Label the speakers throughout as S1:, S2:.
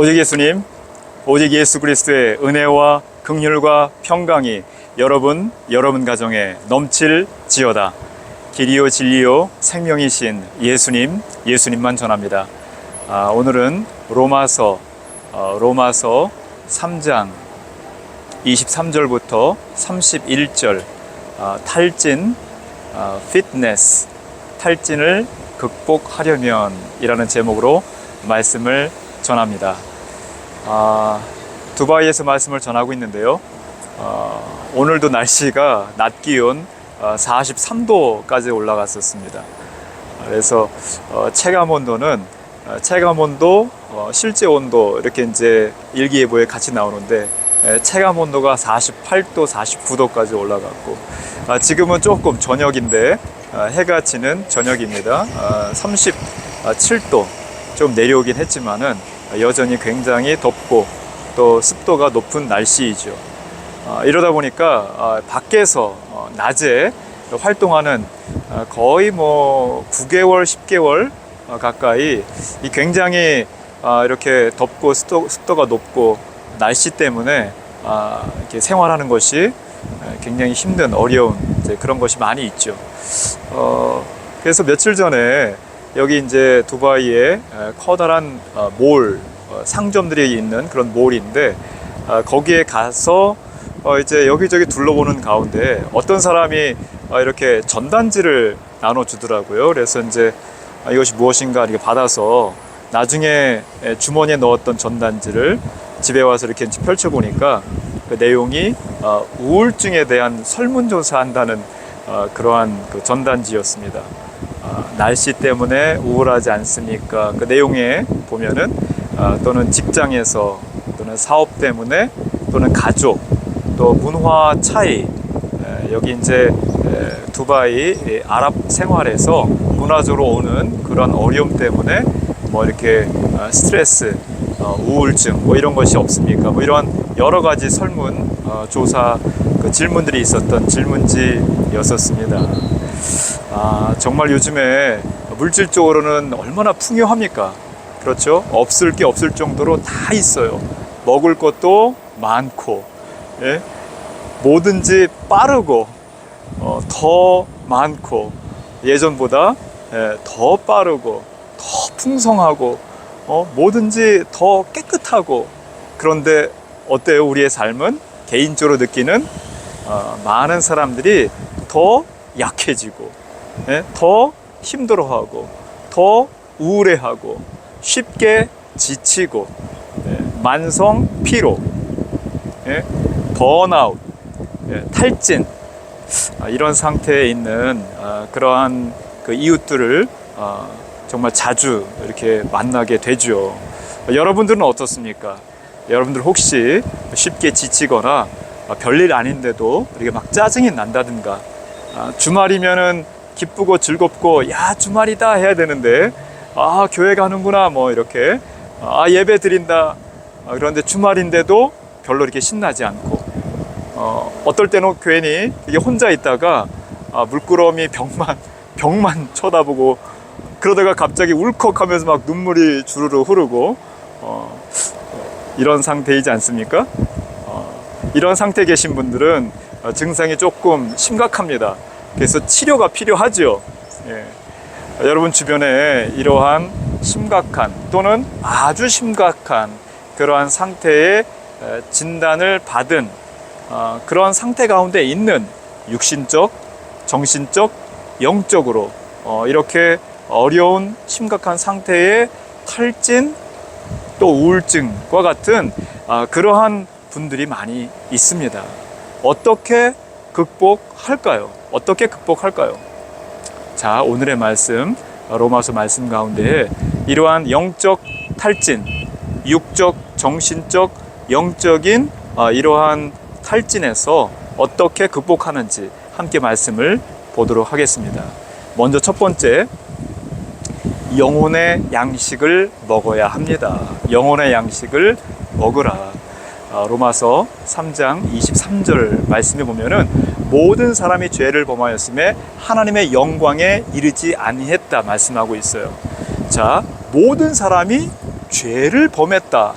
S1: 오직 예수님, 오직 예수 그리스도의 은혜와 긍휼과 평강이 여러분, 여러분 가정에 넘칠지어다. 길이요 진리요 생명이신 예수님, 예수님만 전합니다. 아, 오늘은 로마서 어, 로마서 3장 23절부터 31절 아, 탈진 아, 피트니스 탈진을 극복하려면이라는 제목으로 말씀을 전합니다. 아, 두바이에서 말씀을 전하고 있는데요. 어, 오늘도 날씨가 낮 기온 어, 43도까지 올라갔었습니다. 그래서 어, 체감 온도는 어, 체감 온도, 어, 실제 온도 이렇게 이제 일기예보에 같이 나오는데 에, 체감 온도가 48도, 49도까지 올라갔고 아, 지금은 조금 저녁인데 아, 해가 지는 저녁입니다. 아, 37도 좀 내려오긴 했지만은 여전히 굉장히 덥고 또 습도가 높은 날씨이죠. 아, 이러다 보니까 아, 밖에서 어, 낮에 활동하는 아, 거의 뭐 9개월, 10개월 어, 가까이 이 굉장히 아, 이렇게 덥고 습도, 습도 가 높고 날씨 때문에 아, 이렇게 생활하는 것이 굉장히 힘든 어려운 그런 것이 많이 있죠. 어, 그래서 며칠 전에 여기 이제 두바이에 에, 커다란 어, 몰 어, 상점들이 있는 그런 몰인데 어, 거기에 가서 어, 이제 여기저기 둘러보는 가운데 어떤 사람이 어, 이렇게 전단지를 나눠주더라고요. 그래서 이제 아, 이것이 무엇인가 이렇게 받아서 나중에 에, 주머니에 넣었던 전단지를 집에 와서 이렇게 펼쳐보니까 그 내용이 어, 우울증에 대한 설문조사한다는 어, 그러한 그 전단지였습니다. 아, 날씨 때문에 우울하지 않습니까? 그 내용에 보면은 아, 또는 직장에서 또는 사업 때문에 또는 가족 또 문화 차이 에, 여기 이제 에, 두바이 이 아랍 생활에서 문화적으로 오는 그런 어려움 때문에 뭐 이렇게 어, 스트레스 어, 우울증 뭐 이런 것이 없습니까? 뭐 이러한 여러 가지 설문 어, 조사 그 질문들이 있었던 질문지였었습니다. 아, 정말 요즘에 물질적으로는 얼마나 풍요합니까? 그렇죠? 없을 게 없을 정도로 다 있어요. 먹을 것도 많고, 예? 뭐든지 빠르고, 어, 더 많고, 예전보다 예, 더 빠르고, 더 풍성하고, 어, 뭐든지 더 깨끗하고, 그런데 어때요? 우리의 삶은 개인적으로 느끼는 어, 많은 사람들이 더 약해지고, 예? 더 힘들어하고 더 우울해하고 쉽게 지치고 예? 만성 피로 예? 번아웃 예? 탈진 아, 이런 상태에 있는 아, 그러한 그 이웃들을 아, 정말 자주 이렇게 만나게 되죠. 여러분들은 어떻습니까? 여러분들 혹시 쉽게 지치거나 아, 별일 아닌데도 이렇게 막 짜증이 난다든가 아, 주말이면은 기쁘고 즐겁고 야 주말이다 해야 되는데 아 교회 가는구나 뭐 이렇게 아 예배 드린다 아, 그런데 주말인데도 별로 이렇게 신나지 않고 어, 어떨 때는 괜히 이게 혼자 있다가 아, 물끄러미 벽만 벽만 쳐다보고 그러다가 갑자기 울컥하면서 막 눈물이 주르르 흐르고 어, 이런 상태이지 않습니까? 어, 이런 상태 계신 분들은 어, 증상이 조금 심각합니다. 그래서 치료가 필요하죠. 예. 여러분 주변에 이러한 심각한 또는 아주 심각한 그러한 상태의 에, 진단을 받은 어, 그런 상태 가운데 있는 육신적, 정신적, 영적으로 어, 이렇게 어려운 심각한 상태의 탈진 또 우울증과 같은 아, 그러한 분들이 많이 있습니다. 어떻게 극복할까요? 어떻게 극복할까요? 자, 오늘의 말씀, 로마서 말씀 가운데 이러한 영적 탈진, 육적, 정신적, 영적인 어, 이러한 탈진에서 어떻게 극복하는지 함께 말씀을 보도록 하겠습니다. 먼저 첫 번째, 영혼의 양식을 먹어야 합니다. 영혼의 양식을 먹으라. 어, 로마서 3장 23절 말씀에 보면은 모든 사람이 죄를 범하였음에 하나님의 영광에 이르지 아니했다 말씀하고 있어요. 자, 모든 사람이 죄를 범했다.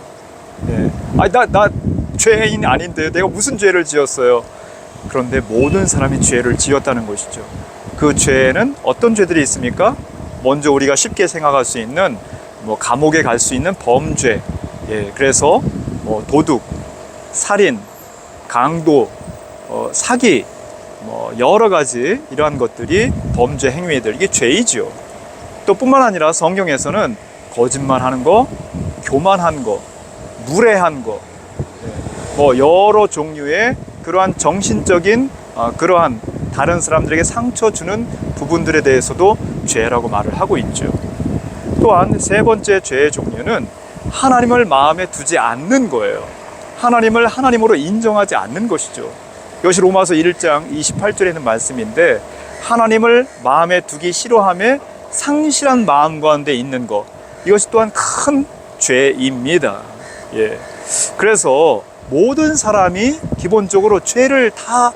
S1: 예. 아니 나, 나 죄인 아닌데 내가 무슨 죄를 지었어요? 그런데 모든 사람이 죄를 지었다는 것이죠. 그 죄는 어떤 죄들이 있습니까? 먼저 우리가 쉽게 생각할 수 있는 뭐 감옥에 갈 수 있는 범죄. 예, 그래서 뭐 도둑, 살인, 강도, 어, 사기, 뭐 여러 가지 이러한 것들이 범죄 행위들 이게 죄이죠. 또 뿐만 아니라 성경에서는 거짓말하는 거, 교만한 거, 무례한 거, 예, 뭐 여러 종류의 그러한 정신적인 어, 그러한 다른 사람들에게 상처 주는 부분들에 대해서도 죄라고 말을 하고 있죠. 또한 세 번째 죄의 종류는 하나님을 마음에 두지 않는 거예요. 하나님을 하나님으로 인정하지 않는 것이죠. 이것이 로마서 1장 28절에 있는 말씀인데 하나님을 마음에 두기 싫어함에 상실한 마음 가운데 있는 것 이것이 또한 큰 죄입니다. 예. 그래서 모든 사람이 기본적으로 죄를 다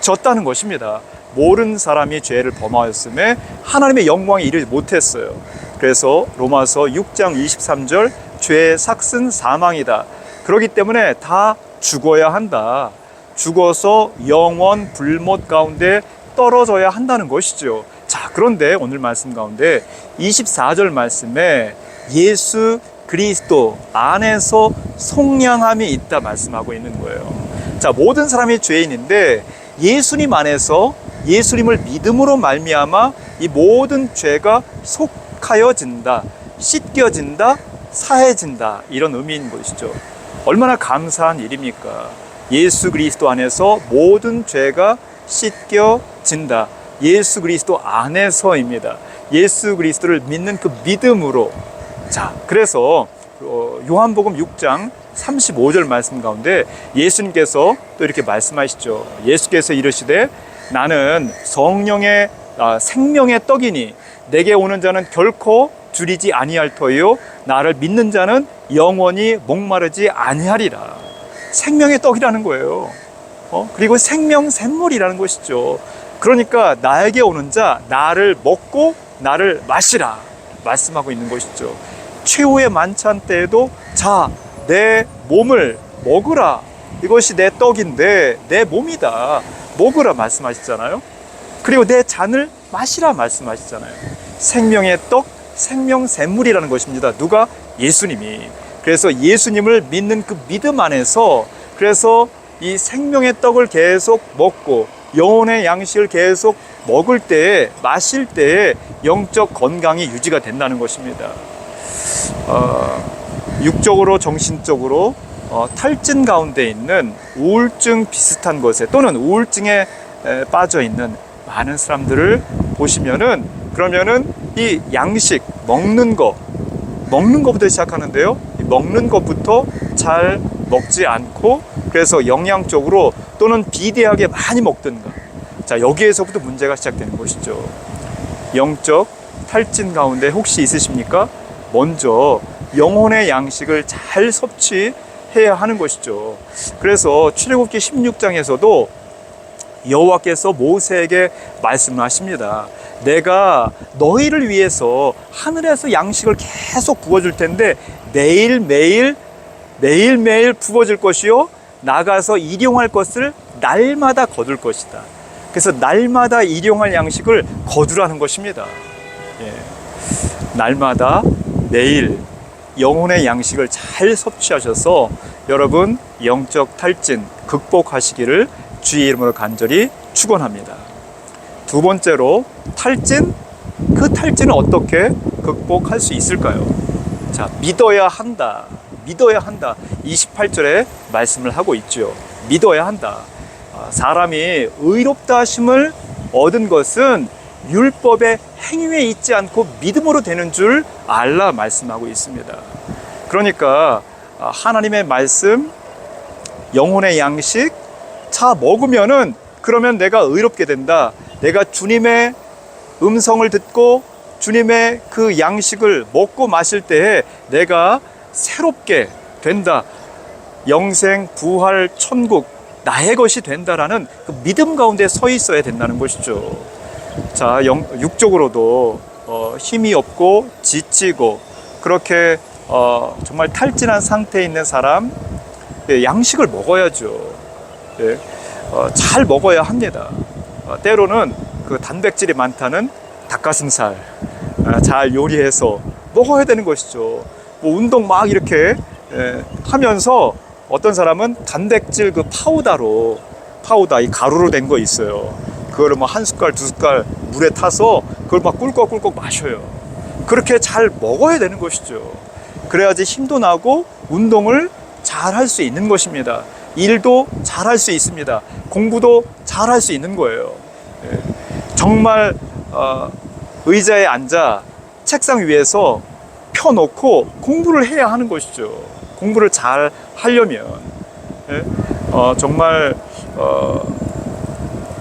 S1: 졌다는 것입니다. 모든 사람이 죄를 범하였음에 하나님의 영광에 이르지 못했어요. 그래서 로마서 6장 23절 죄의 삭은 사망이다. 그렇기 때문에 다 죽어야 한다. 죽어서 영원 불못 가운데 떨어져야 한다는 것이죠. 자, 그런데 오늘 말씀 가운데 24절 말씀에 예수 그리스도 안에서 속량함이 있다 말씀하고 있는 거예요. 자, 모든 사람이 죄인인데 예수님 안에서 예수님을 믿음으로 말미암아 이 모든 죄가 속하여진다, 씻겨진다, 사해진다 이런 의미인 것이죠. 얼마나 감사한 일입니까? 예수 그리스도 안에서 모든 죄가 씻겨진다. 예수 그리스도 안에서입니다. 예수 그리스도를 믿는 그 믿음으로. 자, 그래서 어, 요한복음 6장 35절 말씀 가운데 예수님께서 또 이렇게 말씀하시죠. 예수께서 이르시되 나는 성령의 아, 생명의 떡이니 내게 오는 자는 결코 줄이지 아니할 터요 나를 믿는 자는 영원히 목마르지 아니하리라. 생명의 떡이라는 거예요. 어? 그리고 생명 샘물이라는 것이죠. 그러니까 나에게 오는 자 나를 먹고 나를 마시라 말씀하고 있는 것이죠. 최후의 만찬 때에도 자 내 몸을 먹으라 이것이 내 떡인데 내 몸이다 먹으라 말씀하시잖아요. 그리고 내 잔을 마시라 말씀하시잖아요. 생명의 떡, 생명 샘물이라는 것입니다. 누가 예수님이 그래서 예수님을 믿는 그 믿음 안에서 그래서 이 생명의 떡을 계속 먹고 영혼의 양식을 계속 먹을 때 마실 때 영적 건강이 유지가 된다는 것입니다. 어, 육적으로 정신적으로 어, 탈진 가운데 있는 우울증 비슷한 것에 또는 우울증에 에, 빠져 있는 많은 사람들을 보시면은 그러면은 이 양식 먹는 거 먹는 것부터 시작하는데요. 이 먹는 것부터 잘 먹지 않고 그래서 영양적으로 또는 비대하게 많이 먹든가. 자, 여기에서부터 문제가 시작되는 것이죠. 영적 탈진 가운데 혹시 있으십니까? 먼저 영혼의 양식을 잘 섭취해야 하는 것이죠. 그래서 출애굽기 16장에서도 여호와께서 모세에게 말씀하십니다. 내가 너희를 위해서 하늘에서 양식을 계속 부어줄 텐데 매일매일 매일매일 부어줄 것이요 나가서 일용할 것을 날마다 거둘 것이다. 그래서 날마다 일용할 양식을 거두라는 것입니다. 예. 날마다 매일 영혼의 양식을 잘 섭취하셔서 여러분 영적 탈진 극복하시기를 주의 이름으로 간절히 축원합니다. 두 번째로 탈진 그 탈진을 어떻게 극복할 수 있을까요? 자, 믿어야 한다. 믿어야 한다. 28절에 말씀을 하고 있죠. 믿어야 한다. 아, 사람이 의롭다 하심을 얻은 것은 율법의 행위에 있지 않고 믿음으로 되는 줄 알라 말씀하고 있습니다. 그러니까 아, 하나님의 말씀, 영혼의 양식, 차 먹으면은 그러면 내가 의롭게 된다. 내가 주님의 음성을 듣고 주님의 그 양식을 먹고 마실 때에 내가 새롭게 된다. 영생, 부활, 천국, 나의 것이 된다라는 그 믿음 가운데 서 있어야 된다는 것이죠. 자, 영, 육적으로도 어, 힘이 없고 지치고 그렇게 어, 정말 탈진한 상태에 있는 사람 예, 양식을 먹어야죠. 예, 어, 잘 먹어야 합니다. 어, 때로는 그 단백질이 많다는 닭가슴살 아, 잘 요리해서 먹어야 되는 것이죠. 뭐 운동 막 이렇게 예, 하면서 어떤 사람은 단백질 그 파우더로 파우더 이 가루로 된 거 있어요. 그거를 뭐 한 숟갈 두 숟갈 물에 타서 그걸 막 꿀꺽꿀꺽 마셔요. 그렇게 잘 먹어야 되는 것이죠. 그래야지 힘도 나고 운동을 잘 할 수 있는 것입니다. 일도 잘할 수 있습니다. 공부도 잘할 수 있는 거예요. 예. 정말 어, 의자에 앉아 책상 위에서 펴놓고 공부를 해야 하는 것이죠. 공부를 잘 하려면 예? 어, 정말 어,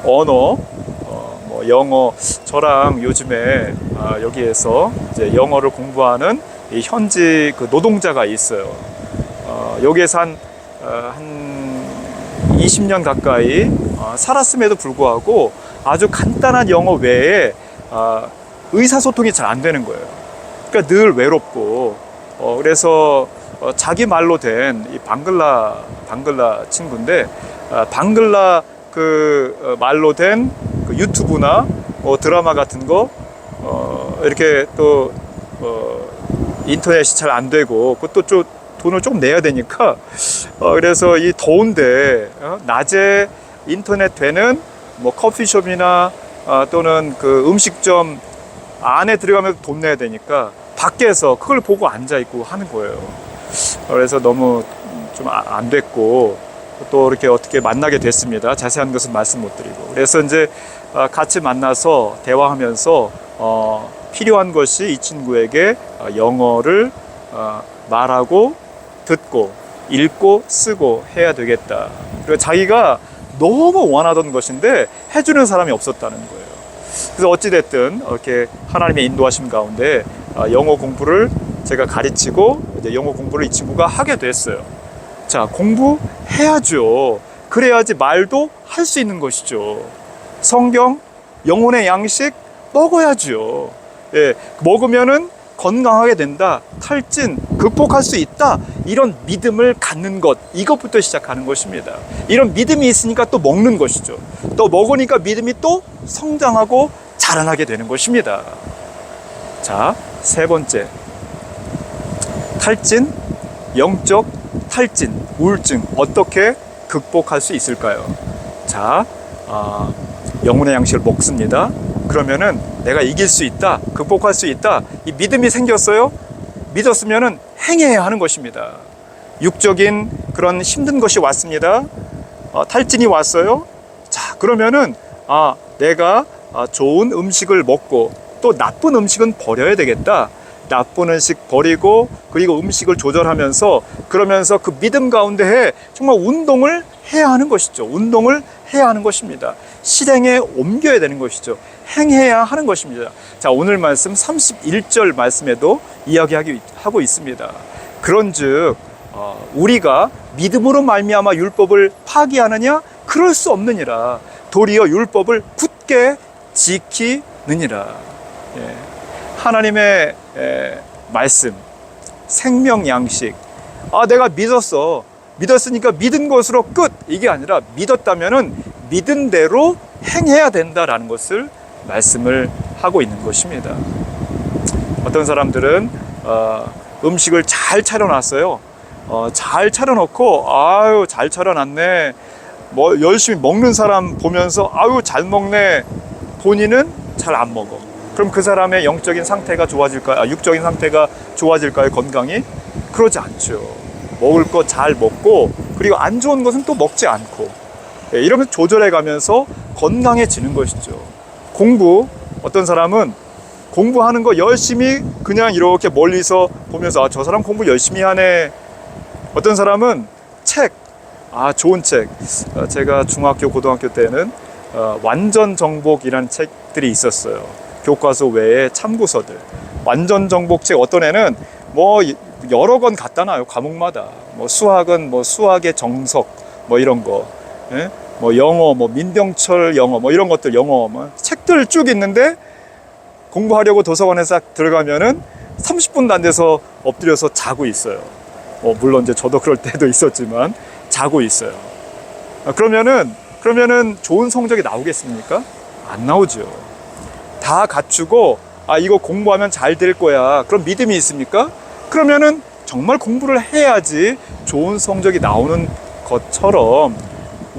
S1: 언어, 어, 뭐 영어 저랑 요즘에 아, 여기에서 이제 영어를 공부하는 이 현지 그 노동자가 있어요. 어, 여기에서 한, 어, 한 20년 가까이 어, 살았음에도 불구하고 아주 간단한 영어 외에 아, 의사소통이 잘 안 되는 거예요. 그러니까 늘 외롭고 어, 그래서 어, 자기 말로 된 이 방글라 방글라 친구인데 아, 방글라 그 어, 말로 된 그 유튜브나 뭐 드라마 같은 거 어, 이렇게 또 어, 인터넷이 잘 안 되고 그것도 좀 돈을 조금 내야 되니까 어, 그래서 이 더운데 어, 낮에 인터넷 되는 뭐 커피숍이나 어, 또는 그 음식점 안에 들어가면 돈 내야 되니까 밖에서 그걸 보고 앉아 있고 하는 거예요. 그래서 너무 좀 안 됐고 또 이렇게 어떻게 만나게 됐습니다. 자세한 것은 말씀 못 드리고 그래서 이제 아, 같이 만나서 대화하면서 어, 필요한 것이 이 친구에게 어, 영어를 어, 말하고 듣고 읽고 쓰고 해야 되겠다. 그리고 자기가 너무 원하던 것인데 해주는 사람이 없었다는 거예요. 그래서 어찌됐든 이렇게 하나님의 인도하심 가운데 아, 영어 공부를 제가 가르치고 이제 영어 공부를 이 친구가 하게 됐어요. 자, 공부해야죠. 그래야지 말도 할 수 있는 것이죠. 성경, 영혼의 양식 먹어야죠. 예, 먹으면은 건강하게 된다. 탈진, 극복할 수 있다. 이런 믿음을 갖는 것, 이것부터 시작하는 것입니다. 이런 믿음이 있으니까 또 먹는 것이죠. 또 먹으니까 믿음이 또 성장하고 자라나게 되는 것입니다. 자, 세 번째. 탈진, 영적 탈진, 우울증, 어떻게 극복할 수 있을까요? 자, 아, 영혼의 양식을 먹습니다. 그러면은 내가 이길 수 있다, 극복할 수 있다, 이 믿음이 생겼어요? 믿었으면은 행해야 하는 것입니다. 육적인 그런 힘든 것이 왔습니다. 어, 탈진이 왔어요. 자, 그러면은 아, 내가 아, 좋은 음식을 먹고 또 나쁜 음식은 버려야 되겠다. 나쁜 음식 버리고 그리고 음식을 조절하면서 그러면서 그 믿음 가운데 에 정말 운동을 해야 하는 것이죠. 운동을 해야 하는 것입니다. 실행에 옮겨야 되는 것이죠. 행해야 하는 것입니다. 자, 오늘 말씀 31절 말씀에도 이야기하고 있습니다. 그런즉 어, 우리가 믿음으로 말미암아 율법을 파기하느냐 그럴 수 없느니라. 도리어 율법을 굳게 지키느니라. 예. 하나님의 에, 말씀, 생명 양식. 아, 내가 믿었어. 믿었으니까 믿은 것으로 끝. 이게 아니라 믿었다면은 믿은 대로 행해야 된다라는 것을 말씀을 하고 있는 것입니다. 어떤 사람들은 어, 음식을 잘 차려놨어요. 어, 잘 차려놓고 아유 잘 차려놨네. 뭐 열심히 먹는 사람 보면서 아유 잘 먹네. 본인은 잘 안 먹어. 그럼 그 사람의 영적인 상태가 좋아질까요? 아, 육적인 상태가 좋아질까요? 건강이? 그러지 않죠. 먹을 거 잘 먹고 그리고 안 좋은 것은 또 먹지 않고 예, 이러면서 조절해 가면서 건강해지는 것이죠. 공부 어떤 사람은 공부하는 거 열심히 그냥 이렇게 멀리서 보면서 아, 저 사람 공부 열심히 하네. 어떤 사람은 책, 아 좋은 책. 어, 제가 중학교 고등학교 때는 어, 완전 정복이라는 책들이 있었어요. 교과서 외에 참고서들. 완전 정복책 어떤 애는 뭐 여러 권 갖다 놔요 과목마다. 뭐 수학은 뭐 수학의 정석 뭐 이런 거. 예? 뭐 영어 뭐 민병철 영어 뭐 이런 것들 영어 뭐 책들 쭉 있는데 공부하려고 도서관에 싹 들어가면은 30분도 안 돼서 엎드려서 자고 있어요. 뭐 물론 이제 저도 그럴 때도 있었지만 자고 있어요. 아, 그러면은 그러면은 좋은 성적이 나오겠습니까? 안 나오죠. 다 갖추고 아 이거 공부하면 잘 될 거야. 그럼 믿음이 있습니까? 그러면은 정말 공부를 해야지 좋은 성적이 나오는 것처럼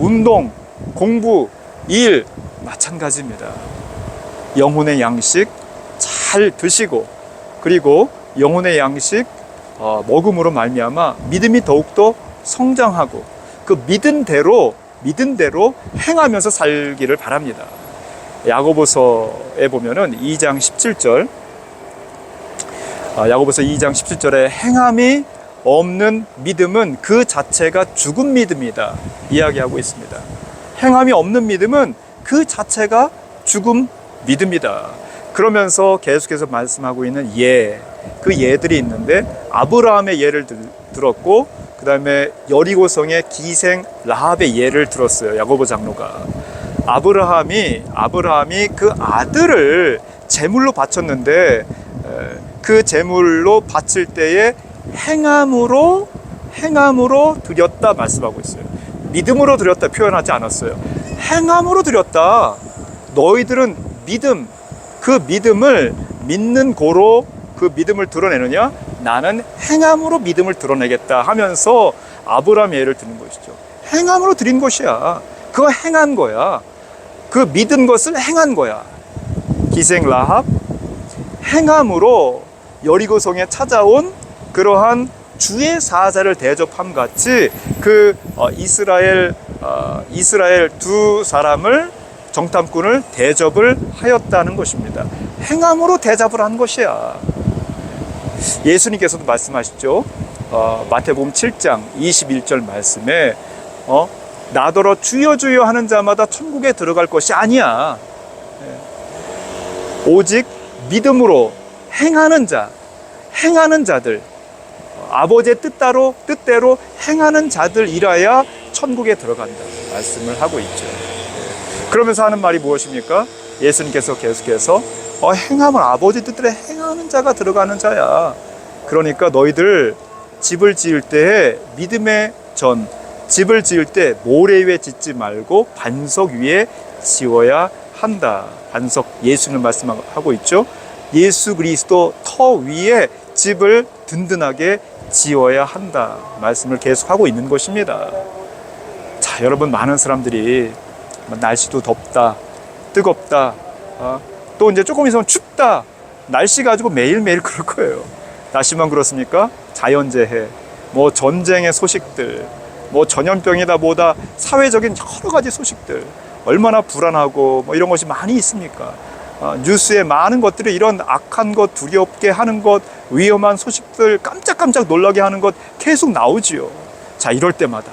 S1: 운동, 공부, 일 마찬가지입니다. 영혼의 양식 잘 드시고 그리고 영혼의 양식 어, 먹음으로 말미암아 믿음이 더욱더 성장하고 그 믿은 대로 믿은 대로 행하면서 살기를 바랍니다. 야고보서에 보면은 2장 17절 아, 야고보서 2장 17절에 행함이 없는 믿음은 그 자체가 죽은 믿음이다 이야기하고 있습니다. 행함이 없는 믿음은 그 자체가 죽음 믿음이다. 그러면서 계속해서 말씀하고 있는 예, 그 예들이 있는데 아브라함의 예를 들, 들었고 그 다음에 여리고성의 기생 라합의 예를 들었어요. 야고보 장로가 아브라함이 아브라함이 그 아들을 제물로 바쳤는데 에, 그 제물로 바칠 때에 행함으로 행함으로 드렸다 말씀하고 있어요. 믿음으로 드렸다 표현하지 않았어요. 행함으로 드렸다. 너희들은 믿음 그 믿음을 믿는 고로 그 믿음을 드러내느냐? 나는 행함으로 믿음을 드러내겠다 하면서 아브라함 예를 드는 것이죠. 행함으로 드린 것이야. 그거 행한 거야. 그 믿은 것을 행한 거야. 기생 라합 행함으로 여리고성에 찾아온 그러한 주의 사자를 대접함 같이 그 어, 이스라엘 어, 이스라엘 두 사람을 정탐꾼을 대접을 하였다는 것입니다. 행함으로 대접을 한 것이야. 예수님께서도 말씀하시죠. 어, 마태복음 7장 21절 말씀에 어, 나더러 주여 주여 하는 자마다 천국에 들어갈 것이 아니야. 예. 오직 믿음으로 행하는 자, 행하는 자들, 어, 아버지의 뜻대로 뜻대로 행하는 자들이라야 천국에 들어간다 말씀을 하고 있죠. 예. 그러면서 하는 말이 무엇입니까? 예수님께서 계속해서 어, 행함을 아버지 뜻대로 행하는 자가 들어가는 자야. 그러니까 너희들 집을 지을 때에 믿음의 전, 집을 지을 때 모래 위에 짓지 말고 반석 위에 지어야 한다. 반석 예수는 말씀하고 있죠. 예수 그리스도 터 위에 집을 든든하게 지어야 한다. 말씀을 계속하고 있는 것입니다. 자, 여러분 많은 사람들이 날씨도 덥다, 뜨겁다, 어, 또 이제 조금 있으면 춥다. 날씨 가지고 매일매일 그럴 거예요. 날씨만 그렇습니까? 자연재해, 뭐 전쟁의 소식들, 뭐 전염병이다 뭐다 사회적인 여러 가지 소식들 얼마나 불안하고 뭐 이런 것이 많이 있습니까? 어, 뉴스에 많은 것들이 이런 악한 것, 두렵게 하는 것, 위험한 소식들 깜짝깜짝 놀라게 하는 것 계속 나오지요. 자, 이럴 때마다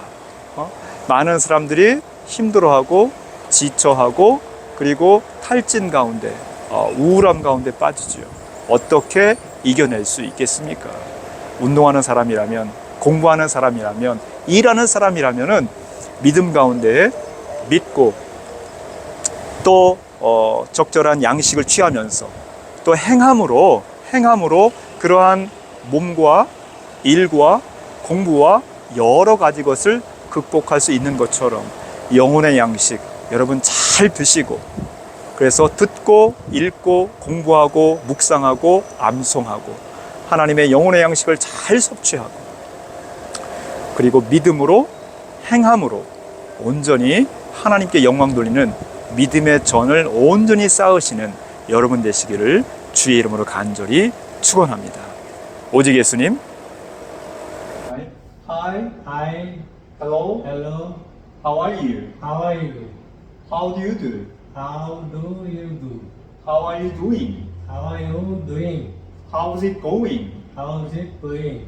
S1: 어? 많은 사람들이 힘들어하고 지쳐하고 그리고 탈진 가운데 어, 우울함 가운데 빠지지요. 어떻게 이겨낼 수 있겠습니까? 운동하는 사람이라면 공부하는 사람이라면 일하는 사람이라면은 믿음 가운데 믿고 또 어, 적절한 양식을 취하면서 또 행함으로 행함으로 그러한 몸과 일과 공부와 여러 가지 것을 극복할 수 있는 것처럼 영혼의 양식 여러분 잘 드시고 그래서 듣고 읽고 공부하고 묵상하고 암송하고 하나님의 영혼의 양식을 잘 섭취하고 그리고 믿음으로 행함으로 온전히 하나님께 영광 돌리는 믿음의 전을 온전히 쌓으시는 여러분 되시기를 주의 이름으로 간절히 축원합니다. 오직 예수님. Hi,
S2: Hi,
S1: hello,
S2: hello,
S1: how are you?
S2: how are you?
S1: How do you do?
S2: How do you do?
S1: How are you doing?
S2: How are you doing?
S1: How's it going?
S2: How's it going?